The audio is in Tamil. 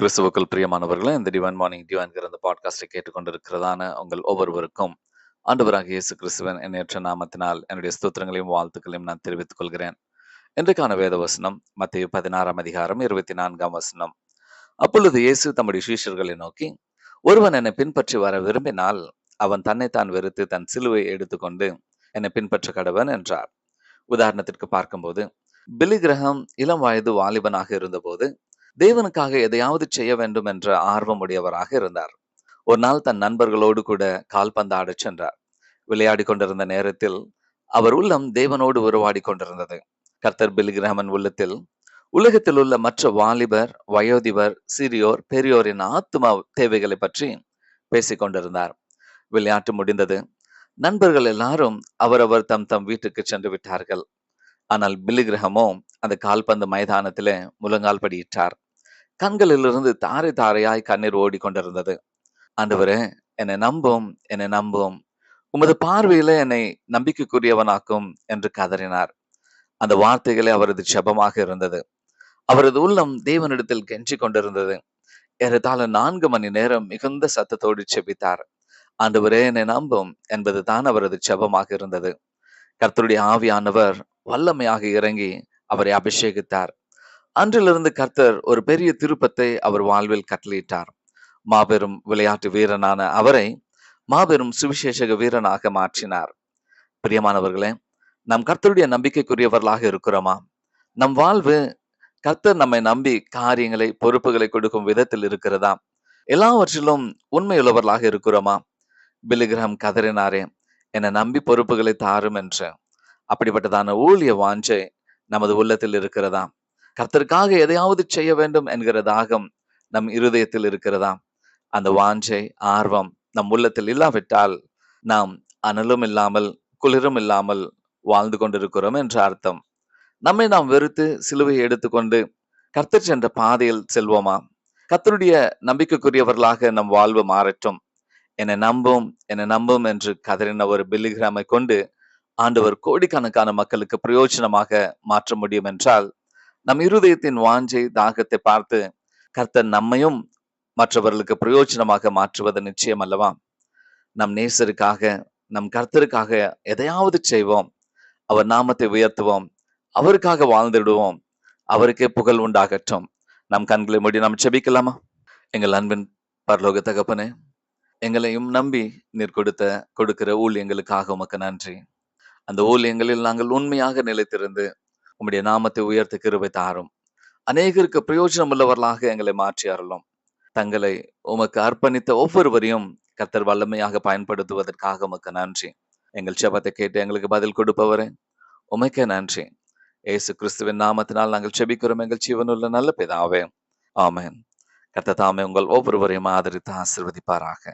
கிறிஸ்துவுக்குள் பிரியமானவர்களும் இந்த டிவைன் மார்னிங் டிவைன்கிற இந்த பாட்காஸ்டை கேட்டுக்கொண்டிருக்கிறதான உங்கள் ஒவ்வொருவருக்கும் ஆண்டவராக இயேசு கிறிஸ்துவன் எண்ணற்ற நாமத்தினால் என்னுடைய ஸ்தோத்திரங்களையும் வாழ்த்துக்களையும் நான் தெரிவித்துக் கொள்கிறேன். இன்றைக்கான வேத வசனம் மத்திய பதினாறாம் அதிகாரம் இருபத்தி நான்காம் வசனம். அப்பொழுது இயேசு தம்முடைய சீஷர்களை நோக்கி ஒருவன் என்னை பின்பற்றி வர விரும்பினால் அவன் தன்னைத்தான் வெறுத்து தன் சிலுவை எடுத்துக்கொண்டு என்னை பின்பற்ற கடவன் என்றார். உதாரணத்திற்கு பார்க்கும்போது பிலி கிரகம் இளம் வயது வாலிபனாக இருந்தபோது தேவனுக்காக எதையாவது செய்ய வேண்டும் என்ற ஆர்வம் உடையவராக இருந்தார். ஒரு நாள் தன் நண்பர்களோடு கூட கால்பந்து ஆடச் சென்றார். விளையாடி கொண்டிருந்த நேரத்தில் அவர் உள்ளம் தேவனோடு உருவாடி கொண்டிருந்தது. கர்த்தர் பிலிகிராமன் உள்ளத்தில் உலகத்தில் உள்ள மற்ற வாலிபர் வயோதிபர் சிறியோர் பெரியோரின் ஆத்மா தேவைகளை பற்றி பேசிக் கொண்டிருந்தார். விளையாட்டு முடிந்தது. நண்பர்கள் எல்லாரும் அவரவர் தம் தம் வீட்டுக்கு சென்று விட்டார்கள். ஆனால் பில்லிகிரகமோ அந்த கால்பந்து மைதானத்திலே முழங்கால் படியிட்டார். கண்களிலிருந்து தாரை தாரையாய் கண்ணீர் ஓடிக்கொண்டிருந்தது. ஆண்டவரே என்னை நம்பும் என்னை நம்பும். உமது பார்வையில என்னை நம்பிக்கைக்குரியவனாக்கும் என்று கதறினார். அந்த வார்த்தைகளே அவரது ஜபமாக இருந்தது. அவரது உள்ளம் தேவனிடத்தில் கெஞ்சி கொண்டிருந்தது. ஏறத்தாழ நான்கு மணி நேரம் மிகுந்த சத்தத்தோடு செபித்தார். ஆண்டவரே என்னை நம்பும் என்பது தான் அவரது ஜபமாக இருந்தது. கர்த்தருடைய ஆவியானவர் வல்லமையாக இறங்கி அவரை அபிஷேகித்தார். அன்றிலிருந்து கர்த்தர் ஒரு பெரிய திருப்பத்தை அவர் வாழ்வில் கட்டளையிட்டார். மாபெரும் விளையாட்டு வீரனான அவரை மாபெரும் சுவிசேஷக வீரனாக மாற்றினார். பிரியமானவர்களே நம் கர்த்தருடைய நம்பிக்கைக்குரியவர்களாக இருக்கிறோமா? நம் வாழ்வு கர்த்தர் நம்மை நம்பி காரியங்களை பொறுப்புகளை கொடுக்கும் விதத்தில் இருக்கிறதா? எல்லாவற்றிலும் உண்மையுள்ளவர்களாக இருக்கிறோமா? பிலிகிரகம் கதறினாரே என்னை நம்பி பொறுப்புகளை தாரும் என்று. அப்படிப்பட்டதான ஊழிய வாஞ்சை நமது உள்ளத்தில் இருக்கிறதா? கர்த்தருக்காக எதையாவது செய்ய வேண்டும் என்கிற தாகம் நம் இருதயத்தில் இருக்கிறதா அந்த வாஞ்சை ஆர்வம் நம் உள்ளத்தில் இல்லாவிட்டால் நாம் அனலும் இல்லாமல் குளிரும் இல்லாமல் வாழ்ந்து கொண்டிருக்கிறோம் என்ற அர்த்தம். நம்மை நாம் வெறுத்து சிலுவையை எடுத்துக்கொண்டு கர்த்தர் சென்ற பாதையில் செல்வோமா? கர்த்தருடைய நம்பிக்கைக்குரியவர்களாக நம் வாழ்வு மாறட்டும். என்னை நம்பும் என்னை நம்பும் என்று கதறின ஒரு பில்லிகிராமை கொண்டு ஆண்டவர் கோடிக்கணக்கான மக்களுக்கு பிரயோஜனமாக மாற்ற முடியும் என்றால் நம் இருதயத்தின் வாஞ்சை தாகத்தை பார்த்து கர்த்தர் நம்மையும் மற்றவர்களுக்கு பிரயோஜனமாக மாற்றுவது நிச்சயம் அல்லவா? நம் நேசருக்காக நம் கர்த்தருக்காக எதையாவது செய்வோம். அவர் நாமத்தை உயர்த்துவோம். அவருக்காக வாழ்ந்துடுவோம். அவருக்கே புகழ் உண்டாகட்டும். நம் கண்களை மூடி நாம் செபிக்கலாமா? எங்கள் அன்பின் பரலோக தகப்பனே எங்களையும் நம்பி நீர் கொடுத்த கொடுக்கிற ஊழியங்களுக்காக உமக்கு நன்றி. அந்த ஊழியங்களில் நாங்கள் உண்மையாக நிலைத்திருந்து உம்முடைய நாமத்தை உயர்த்த கிருபை தாரும். அநேகருக்கு பிரயோஜனம் உள்ளவர்களாக எங்களை மாற்றி அருளும். தங்களை உமக்கு அர்ப்பணித்த ஒவ்வொருவரையும் கர்த்தர் வல்லமையாக பயன்படுத்துவதற்காக உமக்கு நன்றி. எங்கள் செபத்தை கேட்டு எங்களுக்கு பதில் கொடுப்பவரே உமைக்கே நன்றி. ஏசு கிறிஸ்துவின் நாமத்தினால் நாங்கள் செபிக்கிறோம் எங்கள் ஜீவனுள்ள நல்ல பிதாவே ஆமேன். கர்த்தர் தாமே உங்கள் ஒவ்வொருவரையும் ஆதரித்து ஆசிர்வதிப்பாராக.